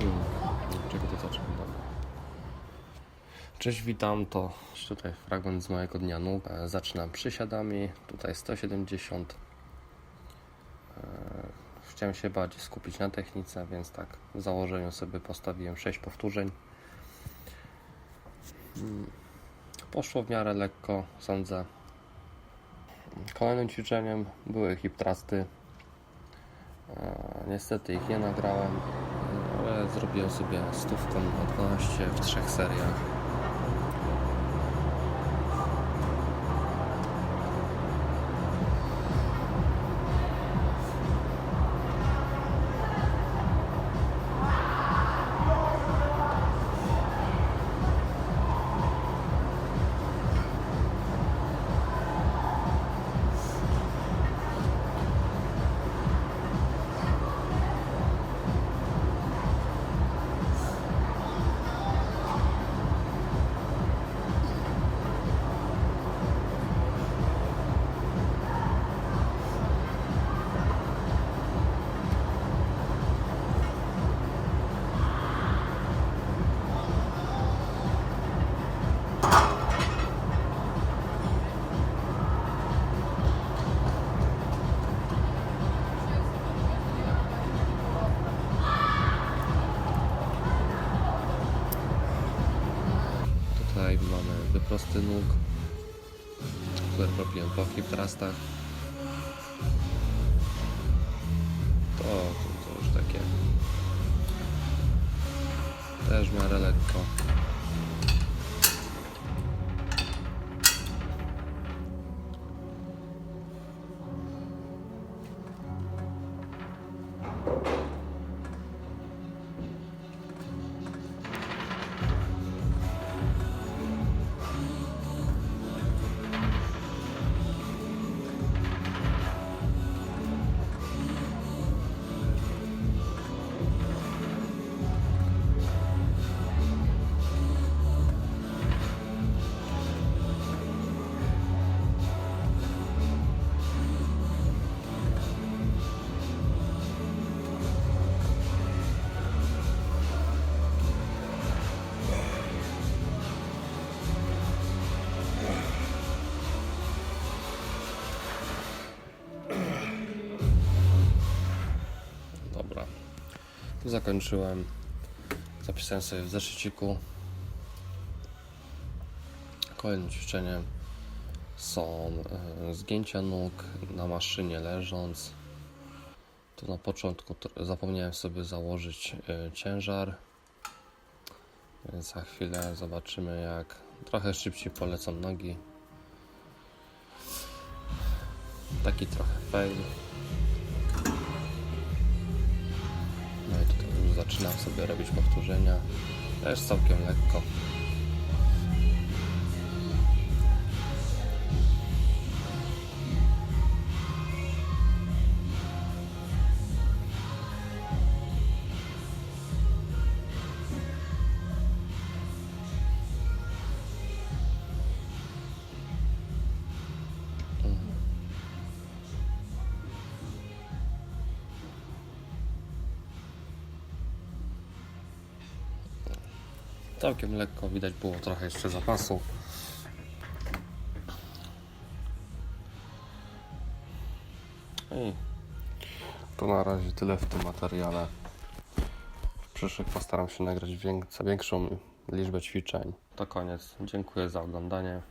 Hmm. Czego to zacząłem? Cześć, witam. To tutaj fragment z mojego dnia nóg. E, Zaczynam przysiadami. Tutaj 170. E, Chciałem się bardziej skupić na technice, więc tak w założeniu sobie postawiłem 6 powtórzeń. Mm. Poszło w miarę lekko, sądzę. Kolejnym ćwiczeniem były hip. E, Niestety ich nie nagrałem, zrobiłem sobie stówką na 12 w trzech seriach. Tutaj mamy wyprosty nóg, które robiłem po thrustach. To, to, to już takie też miarę lekko. Zakończyłem. Zapisałem sobie w zeszyciku. Kolejnym ćwiczeniem są e, zgięcia nóg na maszynie leżąc. Tu na początku zapomniałem sobie założyć e, ciężar. Więc za chwilę zobaczymy jak trochę szybciej polecą nogi. Taki trochę fail. Zaczynam sobie robić powtórzenia. Też całkiem lekko. Całkiem lekko, widać było trochę jeszcze zapasu. I to na razie tyle w tym materiale. W przyszłych postaram się nagrać większą liczbę ćwiczeń. To koniec. Dziękuję za oglądanie.